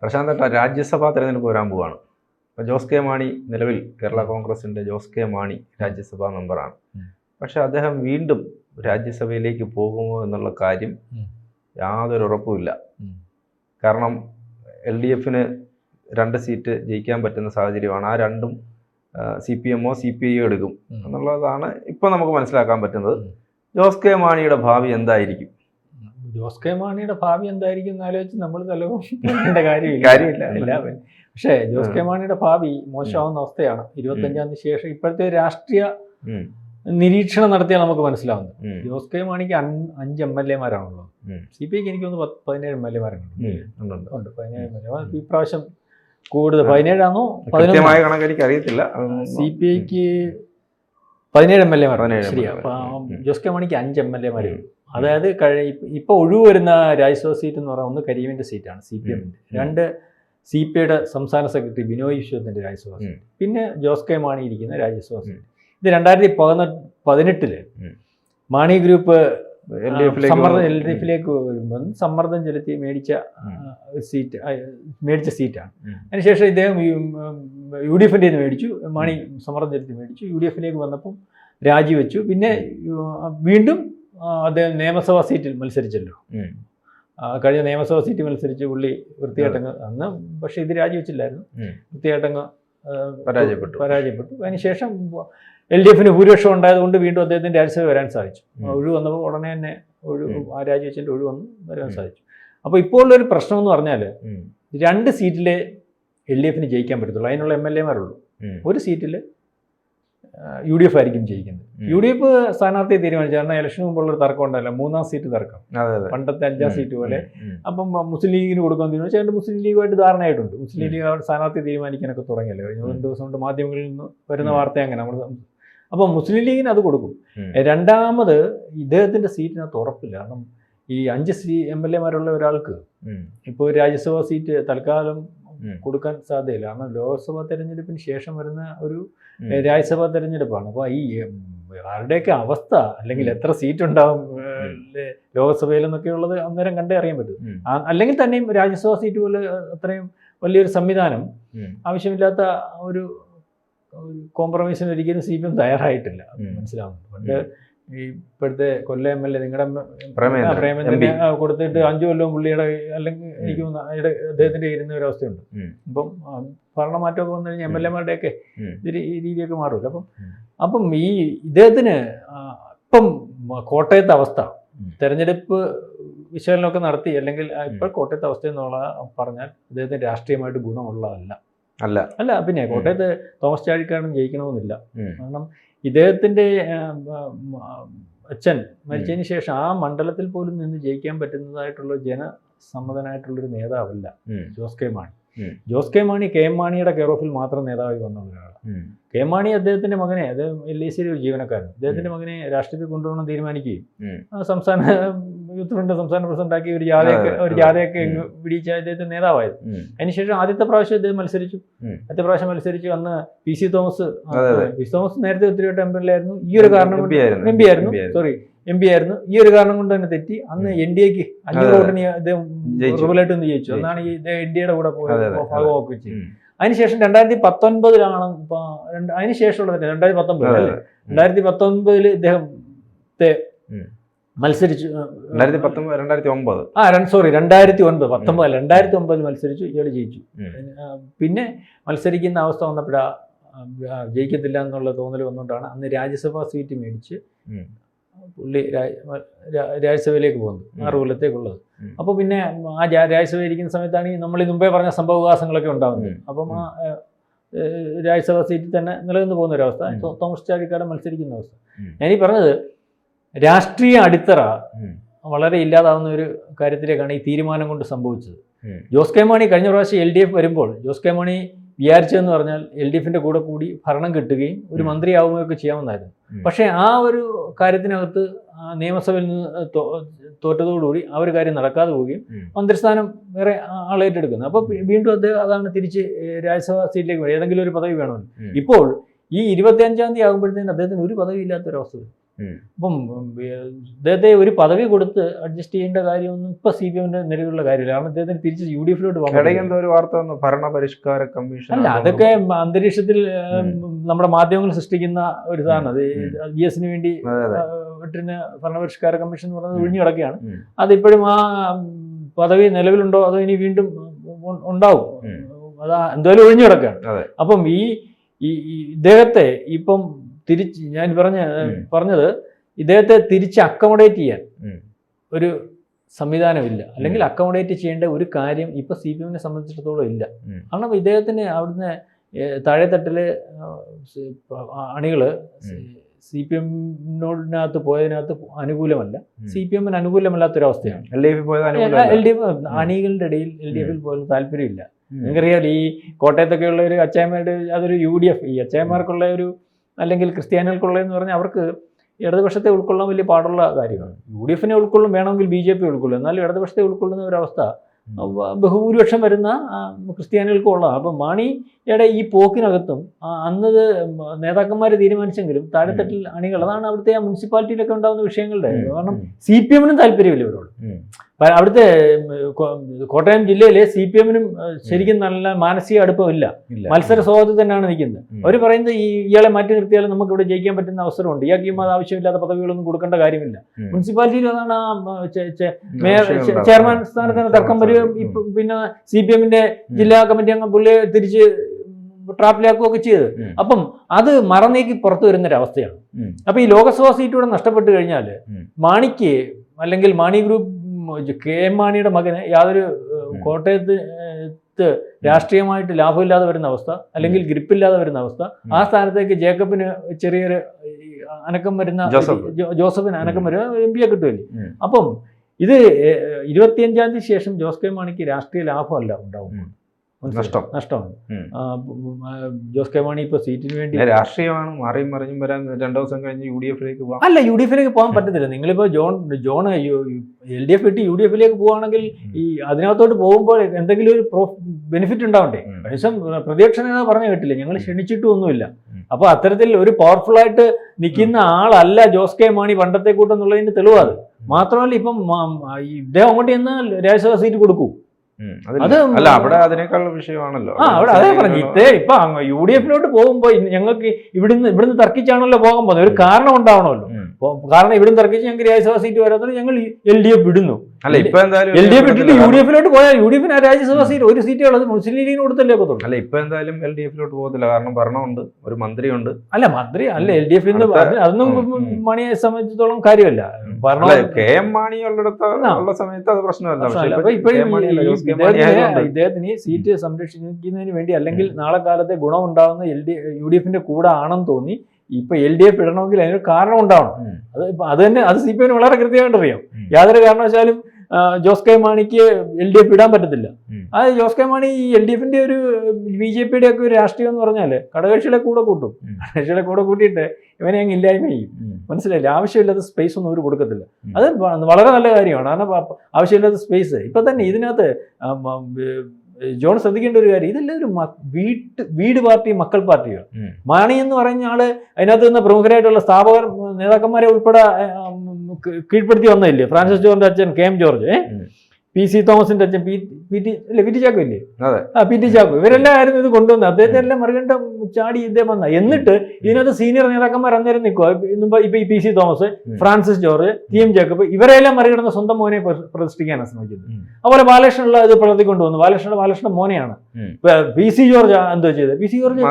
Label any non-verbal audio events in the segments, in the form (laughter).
പ്രശാന്ത് ഏട്ട രാജ്യസഭാ തെരഞ്ഞെടുപ്പ് വരാൻ പോവാണ്. അപ്പോൾ ജോസ് കെ മാണി നിലവിൽ കേരള കോൺഗ്രസിന്റെ ജോസ് കെ മാണി രാജ്യസഭാ മെമ്പറാണ്. പക്ഷെ അദ്ദേഹം വീണ്ടും രാജ്യസഭയിലേക്ക് പോകുമോ എന്നുള്ള കാര്യം യാതൊരു ഉറപ്പുമില്ല കാരണം എൽ ഡി എഫിന് രണ്ട് സീറ്റ് ജയിക്കാൻ പറ്റുന്ന സാഹചര്യമാണ്. ആ രണ്ടും സി പി എമ്മോ സി പി ഐയോ എടുക്കും എന്നുള്ളതാണ് ഇപ്പം നമുക്ക് മനസ്സിലാക്കാൻ പറ്റുന്നത്. ജോസ് കെ മാണിയുടെ ഭാവി എന്തായിരിക്കും? ജോസ് കെ മാണിയുടെ ഭാവി എന്തായിരിക്കും എന്ന് ആലോചിച്ച് നമ്മൾ തലവേണ്ട (laughs) കാര്യമില്ല. കാര്യമില്ല. പക്ഷേ ജോസ് കെ മാണിയുടെ ഭാവി മോശമാവുന്ന അവസ്ഥയാണ്. ഇരുപത്തഞ്ചാം തീയതി ശേഷം ഇപ്പോഴത്തെ രാഷ്ട്രീയ. നിരീക്ഷണം നടത്തിയാൽ നമുക്ക് മനസ്സിലാവുന്നത്. ജോസ് കെ മാണിക്ക് അഞ്ച് എം എൽ എമാരാണുള്ളത്. സി പി ഐക്ക് എനിക്ക് പത്ത് പതിനേഴ് എം എൽ എമാരുണ്ട് ഉണ്ട്, പതിനേഴ് എം എൽ എ ഈ പ്രാവശ്യം കൂടുതൽ പതിനേഴാണോ? പതിനൊന്ന്. കണക്ക് എനിക്ക് അറിയത്തില്ല സി പി ഐക്ക് പതിനേഴ് എം എൽ എമാർ 17 ശരിയാ. ജോസ് കെ മണിക്ക് അഞ്ച് എം എൽ എമാരേ ഉള്ളൂ അതായത് കഴി ഇപ്പൊ ഒഴിവ് വരുന്ന രാജ്യസഭാ സീറ്റ് എന്ന് പറയുന്നത് ഒന്ന് കരീമിന്റെ സീറ്റാണ് സി പി എമ്മിന്റെ. രണ്ട് സി പി ഐയുടെ സംസ്ഥാന സെക്രട്ടറി ബിനോയ് വിശ്വത്തിന്റെ രാജ്യസഭാ സീറ്റ്. പിന്നെ ജോസ് കെ മാണി ഇരിക്കുന്ന രാജ്യസഭാ സീറ്റ്. ഇത് രണ്ടായിരത്തി പതിനെട്ട് പതിനെട്ടിൽ. മാണി ഗ്രൂപ്പ് സമ്മർദ്ദം എൽ ഡി എഫിലേക്ക് വരുമ്പോൾ സമ്മർദ്ദം ചെലുത്തി മേടിച്ച സീറ്റ് മേടിച്ച സീറ്റാണ്. അതിനുശേഷം ഇദ്ദേഹം യു ഡി എഫിന്റെ മേടിച്ചു മാണി സമ്മർദ്ദം ചെലുത്തി മേടിച്ചു യു ഡി എഫിലേക്ക് വന്നപ്പം രാജിവെച്ചു. പിന്നെ വീണ്ടും അദ്ദേഹം നിയമസഭാ സീറ്റിൽ മത്സരിച്ചല്ലോ. കഴിഞ്ഞ നിയമസഭാ സീറ്റ് മത്സരിച്ച് പുള്ളി വൃത്തിയായിട്ടങ്ങ് അന്ന് പക്ഷേ ഇത് രാജിവെച്ചില്ലായിരുന്നു. വൃത്തിയേട്ടങ്ങ് വൃത്തിയായിട്ടങ്ങ് പരാജയപ്പെട്ടു. പരാജയപ്പെട്ടു. അതിനുശേഷം എൽ ഡി എഫിന് ഭൂരിപക്ഷം ഉണ്ടായതുകൊണ്ട് വീണ്ടും അദ്ദേഹത്തിന് രാജ്യസഭ വരാൻ സാധിച്ചു. ഒഴിവ് വന്നപ്പോൾ ഉടനെ തന്നെ ഒഴിവ് രാജിവെച്ചിട്ട് ഒഴിവ് വന്ന് വരാൻ സാധിച്ചു. അപ്പോൾ ഇപ്പോൾ ഉള്ളൊരു പ്രശ്നം എന്ന് പറഞ്ഞാൽ രണ്ട് സീറ്റിലെ എൽ ഡി എഫിന് ജയിക്കാൻ പറ്റത്തുള്ളൂ. അതിനുള്ള എം എൽ എമാരുള്ളൂ. ഒരു സീറ്റിൽ യു ഡി എഫ് ആയിരിക്കും ജയിക്കുന്നത്. യു ഡി എഫ് സ്ഥാനാർത്ഥിയെ തീരുമാനിച്ചു. കാരണം ഇലക്ഷന് മുമ്പുള്ള ഒരു തർക്കം ഉണ്ടല്ലോ മൂന്നാം സീറ്റ് തർക്കം. പണ്ടത്തെ അഞ്ചാം സീറ്റ് പോലെ. അപ്പം മുസ്ലിം ലീഗിന് കൊടുക്കാൻ തീരുമാനിച്ചു. അതിന്റെ മുസ്ലിം ലീഗുമായിട്ട് ധാരണയായിട്ടുണ്ട്. മുസ്ലിം ലീഗ് സ്ഥാനാർത്ഥി തീരുമാനിക്കാനൊക്കെ തുടങ്ങിയല്ലോ. കഴിഞ്ഞ ദിവസം കൊണ്ട് മാധ്യമങ്ങളിൽ നിന്ന് വരുന്ന. വാർത്ത അങ്ങനെ. നമ്മൾ അപ്പം മുസ്ലിം ലീഗിന് അത് കൊടുക്കും. രണ്ടാമത് ഇദ്ദേഹത്തിന്റെ സീറ്റിനകത്ത് ഉറപ്പില്ല. കാരണം ഈ അഞ്ച് സീ എം എൽ എമാരുള്ള ഒരാൾക്ക്. ഇപ്പോൾ രാജ്യസഭാ സീറ്റ് തൽക്കാലം കൊടുക്കാൻ സാധ്യതയില്ല. കാരണം ലോക്സഭാ തെരഞ്ഞെടുപ്പിന് ശേഷം വരുന്ന ഒരു രാജ്യസഭാ തെരഞ്ഞെടുപ്പാണ്. അപ്പോൾ ഈ ആരുടെയൊക്കെ അവസ്ഥ അല്ലെങ്കിൽ എത്ര സീറ്റ് ഉണ്ടാവും ലോക്സഭയിൽ ഉള്ളത് അന്നേരം കണ്ടേ അറിയാൻ പറ്റും. അല്ലെങ്കിൽ തന്നെയും രാജ്യസഭാ സീറ്റ് പോലെ അത്രയും വലിയൊരു സംവിധാനം ആവശ്യമില്ലാത്ത ഒരു കോംപ്രമൈസിന് ഒരിക്കലും സി പി എം തയ്യാറായിട്ടില്ല. മനസ്സിലാവുന്നു പണ്ട് ഈ ഇപ്പോഴത്തെ കൊല്ലം എം എൽ എ നിങ്ങളുടെ പ്രേമേന്ദ്രനെ കൊടുത്തിട്ട് അഞ്ചു കൊല്ലവും പുള്ളിയുടെ അല്ലെങ്കിൽ എനിക്ക് അദ്ദേഹത്തിന്റെ ഇരുന്ന ഒരു അവസ്ഥയുണ്ട്. അപ്പം ഭരണമാറ്റമൊക്കെ വന്നു കഴിഞ്ഞാൽ എം എൽ എമാരുടെയൊക്കെ ഈ രീതിയൊക്കെ മാറുമല്ലോ. അപ്പം അപ്പം ഈ ഇദ്ദേഹത്തിന് അപ്പം ഇപ്പം കോട്ടയത്തെ അവസ്ഥ. തെരഞ്ഞെടുപ്പ് വിശകലനമൊക്കെ നടത്തി അല്ലെങ്കിൽ ഇപ്പോൾ കോട്ടയത്തെ അവസ്ഥ എന്നുള്ള പറഞ്ഞാൽ അദ്ദേഹത്തിന് രാഷ്ട്രീയമായിട്ട് ഗുണമുള്ളതല്ല. അല്ല. അല്ല പിന്നെ കോട്ടയത്ത് തോമസ് ചാഴിക്കാരനും ജയിക്കണമെന്നില്ല. കാരണം ഇദ്ദേഹത്തിന്റെ അച്ഛൻ മരിച്ചതിന് ശേഷം ആ മണ്ഡലത്തിൽ പോലും നിന്ന് ജയിക്കാൻ പറ്റുന്നതായിട്ടുള്ള ജനസമ്മതനായിട്ടുള്ളൊരു നേതാവല്ല. Jose K Mani. Jose K Mani K M മാണിയുടെ കെയർ ഓഫിൽ മാത്രം നേതാവായി വന്ന ഒരാളാണ്. കെ എം മാണി അദ്ദേഹത്തിന്റെ മകനെ അദ്ദേഹം എൽ ഐ സിയിലെ ഒരു ജീവനക്കാരൻ. അദ്ദേഹത്തിന്റെ മകനെ രാഷ്ട്രീയത്തിൽ കൊണ്ടുപോകണം തീരുമാനിക്കുകയും സംസ്ഥാന യൂത്ത് ഫ്രണ്ട് സംസ്ഥാന പ്രസിഡന്റ് ആക്കി ഒരു ജാഥയൊക്കെ ഒരു. ജാഥയൊക്കെ. പിടിച്ച അദ്ദേഹത്തിന് നേതാവായത്. അതിനുശേഷം ആദ്യത്തെ പ്രാവശ്യം അദ്ദേഹം മത്സരിച്ചു. ആദ്യത്തെ പ്രാവശ്യം മത്സരിച്ചു അന്ന് P C Thomas. P C Thomas നേരത്തെ ഒത്തിരി വട്ടം എം എൽ ആയിരുന്നു ഈ ഒരു കാരണം. എം പി ആയിരുന്നു സോറി എം പി ആയിരുന്നു ഈ ഒരു കാരണം കൊണ്ട് തന്നെ തെറ്റി അന്ന് എൻ ഡി എക്ക് അഞ്ഞൂറ്. വോട്ടിന് ഇദ്ദേഹം ജയിച്ചു. റിവലായിട്ട് നിന്ന് ജയിച്ചു. അന്നാണ് ഈ എൻ ഡി എയുടെ കൂടെ പോയത് ഭാഗമൊക്കെ. അതിനുശേഷം രണ്ടായിരത്തി പത്തൊൻപതിലാണ് ഇപ്പൊ രണ്ട് അതിന് രണ്ടായിരത്തി പത്തൊമ്പത് രണ്ടായിരത്തി പത്തൊൻപതിൽ ഇദ്ദേഹം തെ- ഉം. മത്സരിച്ചു രണ്ടായിരത്തി പത്തൊമ്പത് രണ്ടായിരത്തി ഒമ്പത് ആ സോറി രണ്ടായിരത്തി ഒൻപത് പത്തൊമ്പത് രണ്ടായിരത്തി ഒമ്പതിൽ മത്സരിച്ചു ഇയാൾ ജയിച്ചു പിന്നെ മത്സരിക്കുന്ന അവസ്ഥ വന്നപ്പോഴാ ജയിക്കത്തില്ല എന്നുള്ള തോന്നൽ വന്നുകൊണ്ടാണ് അന്ന് രാജ്യസഭാ സീറ്റ് മേടിച്ച്. പുള്ളി രാജ്യസഭയിലേക്ക് പോകുന്നത്. ആറ് കൊല്ലത്തേക്കുള്ളത്. അപ്പോൾ പിന്നെ ആ രാജ്യസഭ ഇരിക്കുന്ന സമയത്താണ് ഈ നമ്മൾ ഈ മുമ്പേ പറഞ്ഞ സംഭവവികാസങ്ങളൊക്കെ ഉണ്ടാകുന്നത്. അപ്പം ആ രാജ്യസഭാ സീറ്റിൽ തന്നെ നിലനിന്ന് പോകുന്ന ഒരവസ്ഥ. തോമസ് ചാഴിക്കാട് മത്സരിക്കുന്ന അവസ്ഥ. ഞാനീ പറഞ്ഞത് രാഷ്ട്രീയ അടിത്തറ വളരെ ഇല്ലാതാവുന്ന ഒരു കാര്യത്തിലേക്കാണ് ഈ തീരുമാനം കൊണ്ട് സംഭവിച്ചത്. ജോസ് കെ മാണി കഴിഞ്ഞ പ്രാവശ്യം എൽ ഡി എഫ് വരുമ്പോൾ ജോസ് കെ മാണി വിചാരിച്ചതെന്ന് പറഞ്ഞാൽ എൽ ഡി എഫിന്റെ കൂടെ കൂടി ഭരണം കിട്ടുകയും ഒരു മന്ത്രിയാവുകയും ഒക്കെ ചെയ്യാമെന്നായിരുന്നു പക്ഷെ ആ ഒരു കാര്യത്തിനകത്ത് നിയമസഭയിൽ നിന്ന് തോറ്റതോടുകൂടി ആ ഒരു കാര്യം നടക്കാതെ പോവുകയും മന്ത്രിസ്ഥാനം വേറെ ആളേറ്റെടുക്കുന്നു ആളേറ്റെടുക്കുന്നത് അപ്പോൾ വീണ്ടും അദ്ദേഹം അതാണ് തിരിച്ച് രാജ്യസഭാ സീറ്റിലേക്ക് ഏതെങ്കിലും ഒരു പദവി വേണമല്ലോ ഇപ്പോൾ ഈ ഇരുപത്തിയഞ്ചാം തീയതി ആകുമ്പോഴത്തേന് അദ്ദേഹത്തിന് ഒരു പദവി ഇല്ലാത്തൊരവസ്ഥ വരും. അപ്പം ഇദ്ദേഹത്തെ ഒരു പദവി കൊടുത്ത് അഡ്ജസ്റ്റ് ചെയ്യേണ്ട കാര്യമൊന്നും ഇപ്പൊ സി പി എമ്മിന്റെ നിലവിലുള്ള കാര്യമില്ല. കാരണം ഇദ്ദേഹത്തിന് തിരിച്ച് യു ഡി എഫിലോട്ട് പോകാൻ ഒരു വാർത്ത വന്നു. ഭരണപരിഷ്കാര കമ്മീഷൻ അല്ല അതൊക്കെ അന്തരീക്ഷത്തിൽ നമ്മുടെ മാധ്യമങ്ങൾ സൃഷ്ടിക്കുന്ന ഒരു സാധനം. അത് ജി വി എസിന് വേണ്ടി അതെ ഭരണപരിഷ്കാര കമ്മീഷൻ എന്ന് പറയുന്നത്. ഒഴിഞ്ഞു കിടക്കുകയാണ്. അതിപ്പോഴും ആ പദവി നിലവിലുണ്ടോ അതോ ഇനി വീണ്ടും ഉണ്ടാവും. അതാ എന്തായാലും ഒഴിഞ്ഞു കിടക്കുകയാണ്. അപ്പം ഈ ഇദ്ദേഹത്തെ ഇപ്പം തിരിച്ച് ഞാൻ പറഞ്ഞ. പറഞ്ഞത് ഇദ്ദേഹത്തെ തിരിച്ച് അക്കോമഡേറ്റ് ചെയ്യാൻ ഒരു സംവിധാനമില്ല അല്ലെങ്കിൽ അക്കോമഡേറ്റ് ചെയ്യേണ്ട ഒരു കാര്യം ഇപ്പൊ സി പി എമ്മിനെ സംബന്ധിച്ചിടത്തോളം ഇല്ല. കാരണം ഇദ്ദേഹത്തിന് അവിടുന്ന് താഴെത്തട്ടിൽ അണികൾ ഉം. സി പി എമ്മിനോടിനകത്ത് പോയതിനകത്ത് അനുകൂലമല്ല. സി പി എമ്മിന് അനുകൂലമല്ലാത്തൊരവസ്ഥയാണ് L D F. L D F അണികളുടെ ഇടയിൽ എൽ ഡി എഫിൽ പോലും താല്പര്യമില്ല. നിങ്ങൾക്കറിയാം ഈ കോട്ടയത്തൊക്കെയുള്ള ഒരു അച്ചായന്മാരുടെ അതൊരു യു ഡി എഫ് ഈ അച്ചായന്മാർക്കുള്ള ഒരു അല്ലെങ്കിൽ ക്രിസ്ത്യാനികൾക്കുള്ള എന്ന് പറഞ്ഞാൽ അവർക്ക് ഇടതുപക്ഷത്തെ ഉൾക്കൊള്ളാൻ വലിയ പാടുള്ള കാര്യമാണ്. യു ഡി എഫിനെ ഉൾക്കൊള്ളും വേണമെങ്കിൽ ബി ജെ പി ഉൾക്കൊള്ളും. എന്നാലും ഇടതുപക്ഷത്തെ ഉൾക്കൊള്ളുന്ന ഒരവസ്ഥ ബഹുഭൂരിപക്ഷം വരുന്ന ആ, ക്രിസ്ത്യാനികൾക്കും ഉള്ളതാണ്. അപ്പം മാണിയുടെ ഈ പോക്കിനകത്തും അന്നത് നേതാക്കന്മാർ തീരുമാനിച്ചെങ്കിലും താഴെത്തട്ടിൽ അണികൾ അതാണ് അവിടുത്തെ ആ മുനിസിപ്പാലിറ്റിയിലൊക്കെ ഉണ്ടാകുന്ന വിഷയങ്ങളുടെ കാരണം സി പി എമ്മിനും താല്പര്യമില്ല ഇവരോട്? അവിടുത്തെ കോട്ടയം ജില്ലയിലെ സി പി എമ്മിനും ശരിക്കും നല്ല മാനസിക അടുപ്പമില്ല. മത്സര സ്വഭാവത്തിൽ തന്നെയാണ് നിൽക്കുന്നത്. അവർ പറയുന്നത് ഈ ഇയാളെ മാറ്റി നിർത്തിയാൽ നമുക്ക് ഇവിടെ ജയിക്കാൻ പറ്റുന്ന അവസരമുണ്ട്. ഇയാൾക്ക് ആവശ്യമില്ലാത്ത പദവികളൊന്നും കൊടുക്കേണ്ട കാര്യമില്ല. മുനിസിപ്പാലിറ്റിയിൽ അതാണ് ആ. ചെയർമാൻ സ്ഥാനത്തിന് തർക്കം ഉം. പിന്നെ സി പി എമ്മിന്റെ ജില്ലാ കമ്മിറ്റി അംഗം പുള്ളിയെ തിരിച്ച് ട്രാപ്പിലാക്കുകയൊക്കെ ചെയ്ത്. അപ്പം അത് മറന്നേക്ക് പുറത്തു വരുന്നൊരവസ്ഥയാണ്. അപ്പൊ ഈ ലോകസഭാ സീറ്റ് ഇവിടെ നഷ്ടപ്പെട്ട് കഴിഞ്ഞാൽ മാണിക്ക് അല്ലെങ്കിൽ മാണി ഗ്രൂപ്പ് കെ എം മാണിയുടെ മകന് യാതൊരു. കോട്ടയത്ത് രാഷ്ട്രീയമായിട്ട് ലാഭമില്ലാതെ വരുന്ന അവസ്ഥ അല്ലെങ്കിൽ ഗ്രിപ്പില്ലാതെ വരുന്ന അവസ്ഥ. ആ സ്ഥാനത്തേക്ക് ജേക്കബിന് ചെറിയൊരു അനക്കം വരുന്ന ജോസഫ്. ജോസഫിന് അനക്കം വരുന്ന എം പിയെ കിട്ടുമല്ലേ? അപ്പം ഇത് ഇരുപത്തിയഞ്ചാം തീയതി ശേഷം ജോസ് കെ മാണിക്ക് രാഷ്ട്രീയ ലാഭമല്ല ഉണ്ടാവും? നഷ്ടം. നഷ്ടമാണ് ജോസ് കെ മാണി ഇപ്പൊ സീറ്റിന് വേണ്ടി രാഷ്ട്രീയമാണ്. മാറിയും മറിഞ്ഞും വരാൻ രണ്ടു ദിവസം കഴിഞ്ഞ് യു ഡി എഫിലേക്ക് പോകാം അല്ല യു ഡി എഫിലേക്ക് പോകാൻ പറ്റത്തില്ല. നിങ്ങളിപ്പോ John John L D F ഇട്ട് യു ഡി എഫിലേക്ക് പോവുകയാണെങ്കിൽ ഈ അതിനകത്തോട്ട് പോകുമ്പോൾ എന്തെങ്കിലും ഒരു ബെനിഫിറ്റ് ഉണ്ടാവണ്ടേ? പ്രതീക്ഷ നേതാവ് പറഞ്ഞു കേട്ടില്ല? ഞങ്ങൾ ക്ഷണിച്ചിട്ടും ഒന്നുമില്ല. ഉം. അപ്പൊ അത്തരത്തിൽ ഒരു പവർഫുൾ ആയിട്ട് നിൽക്കുന്ന ആളല്ല ജോസ് കെ മാണി പണ്ടത്തെ കൂട്ടെന്നുള്ളതിന്റെ തെളിവാണ് മാത്രമല്ല ഇപ്പം ഇദ്ദേഹം അങ്ങോട്ട് ചെന്ന് രാജ്യസഭ സീറ്റ് കൊടുക്കൂ. അത് അല്ല അവിടെ അതിനേക്കാൾ വിഷയമാണല്ലോ. ആ അവിടെ അതേ പറഞ്ഞു. ഇത്തേ ഇപ്പൊ യു ഡി എഫിലോട്ട് പോകുമ്പോൾ ഞങ്ങൾക്ക് ഇവിടുന്ന് ഇവിടുന്ന് തർക്കിച്ചാണല്ലോ പോകാൻ പോകുന്നത്. ഒരു കാരണം ഉണ്ടാവണമല്ലോ. കാരണം ഇവിടുന്ന് തർക്കിച്ച് ഞങ്ങൾക്ക് രാജ്യസഭ സീറ്റ് വരാത്തത് ഞങ്ങൾ എൽ ഡി എഫ് വിടുന്നു. അല്ല ഇപ്പൊ എന്തായാലും എൽ ഡി എഫ് ഇട്ടിട്ട് യു ഡി എഫിലോട്ട് പോയാൽ യു ഡി എഫിന് രാജ്യസഭ സീറ്റ് ഒരു സീറ്റേ ഉള്ളത് മുസ്ലിം ലീഗിന് കൊടുത്തല്ലേ ഒക്കത്തുള്ളൂ അല്ല ഇപ്പൊ എന്തായാലും എൽ ഡി എഫിലോട്ട് പോകത്തില്ല. കാരണം ഭരണമുണ്ട് ഒരു മന്ത്രിയുണ്ട്. അല്ല മന്ത്രി അല്ല എൽ ഡി എഫിൽ നിന്ന് അടുത്ത- അതൊന്നും. മണിയെ സംബന്ധിച്ചിടത്തോളം കാര്യമല്ല. ഭരണം കെ എം മാണി ഉള്ളിടത്ത്. ഉള്ള സമയത്ത് അത് പ്രശ്നമല്ല. പക്ഷെ. ഇപ്പൊ ഇദ്ദേഹത്തിന് ഈ സീറ്റ് സംരക്ഷിക്കുന്നതിന് വേണ്ടി അല്ലെങ്കിൽ നാളെ കാലത്തെ ഗുണം ഉണ്ടാവുന്ന എൽ ഡി യു ഡി എഫിന്റെ കൂടെ ആണെന്ന് തോന്നി. ഇപ്പൊ എൽ ഡി എഫ് ഇടണമെങ്കിൽ അതിനൊരു കാരണം ഉണ്ടാവണം. അത് ഇപ്പൊ അത് തന്നെ അത് സി പി എമ്മിന് വളരെ കൃത്യമായിട്ട് അറിയാം യാതൊരു കാരണവശാലും ജോസ് കെ മാണിക്ക് എൽ ഡി എഫ് ഇടാൻ പറ്റത്തില്ല. അത് ജോസ് കെ മാണി ഈ എൽ ഡി എഫിന്റെ ഒരു ബി ജെ പിയുടെ ഒക്കെ ഒരു രാഷ്ട്രീയം എന്ന് പറഞ്ഞാൽ ഘടകകക്ഷികളെ കൂടെ കൂട്ടും. കടകക്ഷികളെ ഘടകകക്ഷികളെ കൂടെ കൂട്ടിയിട്ട് ഇവനെ അങ്ങ് ഇല്ലായ്മ ചെയ്യും. മനസ്സിലായില്ല? ആവശ്യമില്ലാത്ത സ്പേസ് ഒന്നും അവർ കൊടുക്കത്തില്ല. അത് വളരെ നല്ല കാര്യമാണ്. കാരണം ആവശ്യമില്ലാത്ത സ്പേസ് ഇപ്പൊ തന്നെ ഇതിനകത്ത് ജോൺ ശ്രദ്ധിക്കേണ്ട ഒരു കാര്യം ഇതെല്ലാം ഒരു വീട്ട് വീട് പാർട്ടി മക്കൾ പാർട്ടിയാണ് മാണി എന്ന് പറഞ്ഞാൽ ആൾ അതിനകത്ത് നിന്ന് പ്രമുഖരായിട്ടുള്ള സ്ഥാപകർ നേതാക്കന്മാരെ ഉൾപ്പെടെ കീഴ്പ്പെടുത്തി വന്നതല്ലേ? ഫ്രാൻസിസ് ജോർജിന്റെ അച്ഛൻ K M George? P C തോമസിന്റെ അച്ഛൻ പി ടി അല്ലെ പി ടി ചാക്കോ ഇല്ലേ? ആ പി ടി ചാക്കോ. ഇവരെല്ലാം ആയിരുന്നു ഇത് കൊണ്ടുവന്നത്. അദ്ദേഹത്തെ എല്ലാം മറികണ്ട ചാടി ഇദ്ദേഹം വന്ന. എന്നിട്ട് ഇതിനകത്ത് സീനിയർ നേതാക്കന്മാർ അന്നേരം നിൽക്കുക ഇപ്പൊ P C Thomas Francis George T M Jacob ഇവരെല്ലാം മറികടന്ന് സ്വന്തം മോനെ പ്രതിഷ്ഠിക്കാനാണ് ശ്രമിക്കുന്നത്. അതുപോലെ ബാലകൃഷ്ണനുള്ള ഇത് പ്രവർത്തിക്കൊണ്ടുവന്നു. ബാലകൃഷ്ണ ബാലകൃഷ്ണ മോനെയാണ്. ഉം. പി സി ജോർജ് എന്തോ ചെയ്തത്? പി സി ജോർജ്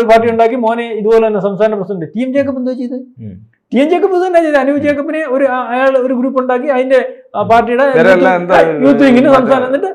ഒരു പാർട്ടി ഉണ്ടാക്കി മോനെ ഇതുപോലെ തന്നെ സംസ്ഥാന പ്രസിഡന്റ്. ടി എം ജേക്കബ് എന്തോ ചെയ്ത്. ടി എൻ ജേക്കബ് തന്നെ ചെയ്ത്. അനൂപ് ജേക്കബിനെ ഒരു അയാൾ ഒരു ഗ്രൂപ്പ് ഉണ്ടാക്കി. അതിന്റെ പാർട്ടിയുടെ യൂത്ത് വിങ്ങിന് സംസ്ഥാനം എന്നിട്ട്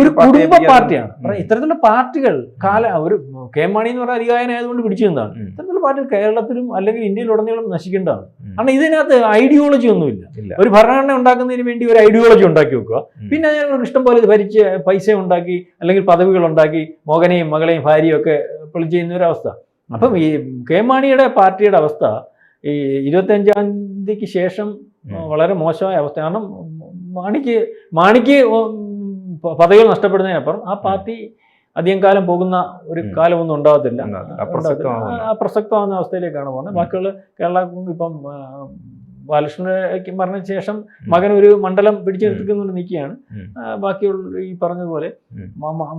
ഒരു പാർട്ടി കുടുംബ പാർട്ടിയാണ്. ഇത്തരത്തിലുള്ള പാർട്ടികൾ കാല ഒരു കെ എം മാണി എന്ന് പറഞ്ഞ അധികാരനായതുകൊണ്ട് പിടിച്ചു നിന്നതാണ് ഉം. ഇത്തരത്തിലുള്ള പാർട്ടികൾ കേരളത്തിലും അല്ലെങ്കിൽ ഇന്ത്യയിലുടനീളം നശിക്കേണ്ടതാണ്. കാരണം ഇതിനകത്ത് ഐഡിയോളജി ഒന്നുമില്ല. ഒരു ഭരണഘടന ഉണ്ടാക്കുന്നതിന് വേണ്ടി ഒരു ഐഡിയോളജി ഉണ്ടാക്കി വെക്കുക. പിന്നെ അതിനെ ഇഷ്ടം പോലെ ഭരിച്ച് പൈസ ഉണ്ടാക്കി അല്ലെങ്കിൽ പദവികൾ ഉണ്ടാക്കി മകനെയും മകളെയും ഭാര്യയും ഒക്കെ പൊളിച്ച് ചെയ്യുന്ന ഒരു അവസ്ഥ. അപ്പം ഈ കെ മാണിയുടെ പാർട്ടിയുടെ അവസ്ഥ ഈ ഇരുപത്തഞ്ചാം തീയതിക്ക് ശേഷം വളരെ മോശമായ അവസ്ഥ. കാരണം മാണിക്ക് മാണിക്ക് പദവികൾ നഷ്ടപ്പെടുന്നതിനപ്പുറം ആ പാർട്ടി അധികം കാലം പോകുന്ന ഒരു കാലമൊന്നും ഉണ്ടാകത്തില്ല. അപ്രസക്തമാകുന്ന അവസ്ഥയിലേക്കാണ് പോകുന്നത്. ബാക്കിയുള്ള കേരള ഇപ്പം ബാലകൃഷ്ണയ്ക്ക് മരണ ശേഷം മകൻ ഒരു മണ്ഡലം പിടിച്ചെടുത്തുകൊണ്ട് നിൽക്കുകയാണ്. ബാക്കിയുള്ള ഈ പറഞ്ഞതുപോലെ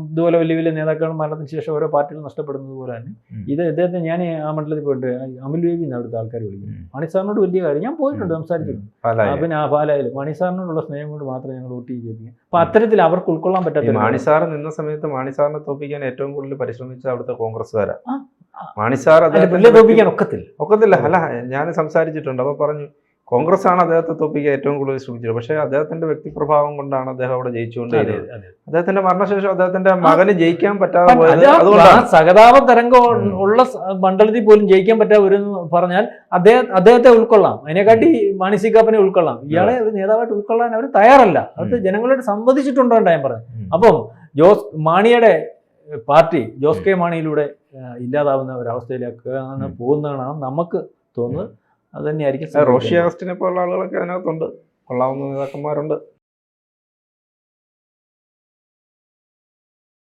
ഇതുപോലെ വലിയ വലിയ നേതാക്കൾ മരണത്തിന് ശേഷം ഓരോ പാർട്ടികൾ നഷ്ടപ്പെടുന്നത് പോലെ തന്നെ ഇത് ഇദ്ദേഹത്തെ ഞാൻ ആ മണ്ഡലത്തിൽ പോയിട്ട് അമുൽ ബേബി എന്ന് അവിടുത്തെ ആൾക്കാർ വിളിക്കുന്നു മണിസാറിനോട് മണി സാറിനോട് വലിയ കാര്യം. ഞാൻ പോയിട്ടുണ്ട് സംസാരിച്ചിട്ടുണ്ട്. ആ, പിന്നെ ആ പാലായാലും മണി സാറിനോടുള്ള സ്നേഹം കൊണ്ട് മാത്രമേ ഞങ്ങൾ വോട്ട് ചെയ്യിപ്പിക്കും അപ്പൊ അത്തരത്തിൽ അവർക്ക് ഉൾക്കൊള്ളാൻ പറ്റാത്ത മാണിസാർ നിന്ന സമയത്ത് മാണിസാറിനെ തോപ്പിക്കാൻ ഏറ്റവും കൂടുതൽ പരിശ്രമിച്ച അവിടുത്തെ കോൺഗ്രസ്സുകാരാണ്. മാണിസാർ അദ്ദേഹത്തിന്റെ തോൽപ്പിക്കാൻ ഒക്കത്തില്ല. ഒക്കത്തില്ല. അല്ല ഞാൻ സംസാരിച്ചിട്ടുണ്ട്. അപ്പൊ പറഞ്ഞു കോൺഗ്രസ് ആണ് അദ്ദേഹത്തെ തോപ്പിക്കാൻ ഏറ്റവും കൂടുതൽ ശ്രമിച്ചത്. പക്ഷേ അദ്ദേഹത്തിന്റെ വ്യക്തിപ്രഭാവം കൊണ്ടാണ് അദ്ദേഹം അവിടെ ജയിച്ചുകൊണ്ടിരുന്നത് അദ്ദേഹത്തിന്റെ മരണശേഷം അദ്ദേഹത്തിന്റെ മകന് ജയിക്കാൻ പറ്റാതെ പോയത് സഹതാപ തരംഗം. ഉള്ള മണ്ഡലത്തിൽ പോലും ജയിക്കാൻ പറ്റാതെ ഒരു പറഞ്ഞാൽ അദ്ദേഹം അദ്ദേഹത്തെ ഉൾക്കൊള്ളാം. അതിനെക്കാട്ടി മാണി കാപ്പനെ ഉൾക്കൊള്ളാം. ഇയാളെ ഒരു നേതാവായിട്ട് ഉൾക്കൊള്ളാൻ അവർ തയ്യാറല്ല. അത് ജനങ്ങളോട് സംവദിച്ചിട്ടുണ്ടോ ഞാൻ പറഞ്ഞു. അപ്പം ജോസ് മാണിയുടെ പാർട്ടി ജോസ് കെ മാണിയിലൂടെ ഇല്ലാതാവുന്ന ഒരവസ്ഥയിലേക്ക് പോകുന്നതാണ് നമുക്ക് തോന്നുന്നത്. അത് തന്നെയായിരിക്കും റോഷി അഗസ്റ്റിനെ പോലുള്ള ആളുകളൊക്കെ അതിനകത്തുണ്ട്. കൊള്ളാവുന്ന നേതാക്കന്മാരുണ്ട്.